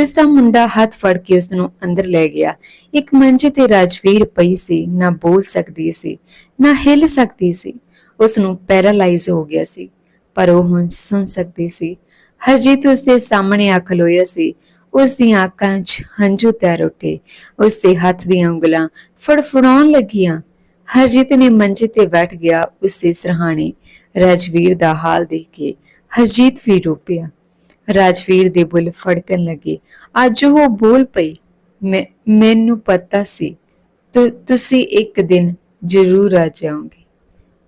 ਉਸ ਦਾ ਮੁੰਡਾ ਹੱਥ ਫੜ ਕੇ ਉਸ ਨੂੰ ਅੰਦਰ ਲੈ ਗਿਆ। ਇੱਕ ਮੰਜੇ ਤੇ ਰਾਜਵੀਰ ਪਈ ਸੀ, ਨਾ ਬੋਲ ਸਕਦੀ ਸੀ, ਨਾ ਹਿੱਲ ਸਕਦੀ ਸੀ। ਉਸ ਨੂੰ ਪੈਰਾਲਾਈਜ਼ ਹੋ ਗਿਆ ਸੀ, ਪਰ ਉਹ ਹੁਣ ਸੁਣ ਸਕਦੀ ਸੀ। ਹਰਜੀਤ ਉਸ ਦੇ ਸਾਹਮਣੇ ਆ ਖਲੋਇਆ ਸੀ। ਉਸ ਦੀਆਂ ਅੱਖਾਂ 'ਚ ਹੰਝੂ ਤੈਰ ਉੱਠੇ, ਉਸ ਦੇ ਹੱਥ ਦੀਆਂ ਉਂਗਲਾਂ ਫੜਫੜਾਉਣ ਲੱਗੀਆਂ। ਹਰਜੀਤ ਨੇ ਮੰਜੇ ਤੇ ਬੈਠ ਗਿਆ ਉਸ ਦੇ ਸਰਹਾਣੇ। ਰਾਜਵੀਰ ਦਾ ਹਾਲ ਦੇਖ ਕੇ ਹਰਜੀਤ ਵੀ ਰੋ ਪਿਆ ਰਾਜਵੀਰ ਦੇ ਬੁੱਲ ਫੜਕਣ ਲੱਗੇ। ਅੱਜ ਉਹ ਬੋਲ ਪਈ, ਮੈਂ, ਮੈਨੂੰ ਪਤਾ ਸੀ। ਤੁਸੀਂ ਇੱਕ ਦਿਨ ਜ਼ਰੂਰ ਆ ਜਾਓਗੇ।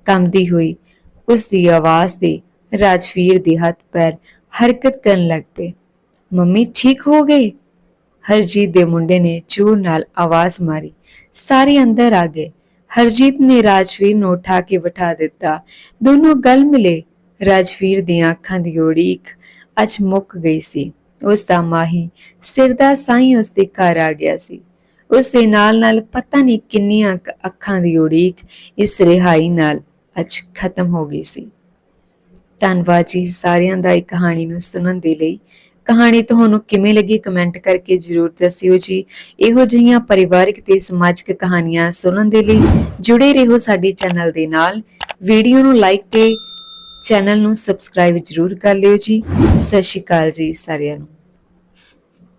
ਕੰਬਦੀ ਹੋਈ ਉਸ ਦੀ ਆਵਾਜ਼ ਦੇ ਰਾਜਵੀਰ ਦੇ ਹੱਥ ਪੈਰ ਹਰਕਤ ਕਰਨ ਲੱਗ ਪਏ। ਮੰਮੀ ਠੀਕ ਹੋ ਗਏ? ਹਰਜੀਤ ਦੇ ਮੁੰਡੇ ਨੇ ਜ਼ੋਰ ਨਾਲ ਆਵਾਜ਼ ਮਾਰੀ। ਸਾਰੇ ਅੰਦਰ ਆ ਗਏ। ਹਰਜੀਤ ਨੇ ਰਾਜਵੀਰ ਨੂੰ ਉਠਾ ਕੇ ਬਿਠਾ ਦਿੱਤਾ। ਦੋਨੋਂ ਗਲ ਮਿਲੇ। ਰਾਜਵੀਰ ਦੀਆਂ ਅੱਖਾਂ ਦੀ ਉਡੀਕ ਅੱਜ ਮੁੱਕ ਗਈ ਸੀ। ਉਸ ਦਾ ਮਾਹੀ ਸਿਰ ਦਾ ਸਾਈ ਉਸ ਦੇ ਘਰ ਆ ਗਿਆ ਸੀ। ਉਸ ਦੇ ਨਾਲ ਨਾਲ ਪਤਾ ਨਹੀਂ ਕਿੰਨੀਆਂ ਅੱਖਾਂ ਦੀ ਉਡੀਕ ਇਸ ਰਿਹਾਈ ਨਾਲ ਅੱਜ ਖਤਮ ਹੋ ਗਈ ਸੀ। ਧੰਨਵਾਦ ਜੀ ਸਾਰਿਆਂ ਦਾ ਇਹ ਕਹਾਣੀ ਨੂੰ ਸੁਣਨ ਦੇ ਲਈ। ਕਹਾਣੀ ਤੁਹਾਨੂੰ ਕਿਵੇਂ ਲੱਗੀ ਕਮੈਂਟ ਕਰਕੇ ਜਰੂਰ ਦੱਸਿਓ ਜੀ। ਇਹੋ ਜਿਹੀਆਂ ਪਰਿਵਾਰਕ ਤੇ ਸਮਾਜਿਕ ਕਹਾਣੀਆਂ ਸੁਣਨ ਦੇ ਲਈ ਜੁੜੇ ਰਹੋ ਸਾਡੇ ਚੈਨਲ ਦੇ ਨਾਲ। ਵੀਡੀਓ ਨੂੰ ਲਾਈਕ ਤੇ ਚੈਨਲ ਨੂੰ ਸਬਸਕ੍ਰਾਈਬ ਜਰੂਰ ਕਰ ਲਿਓ ਜੀ। ਸਤਿ ਸ਼੍ਰੀ ਅਕਾਲ ਜੀ ਸਾਰਿਆਂ ਨੂੰ।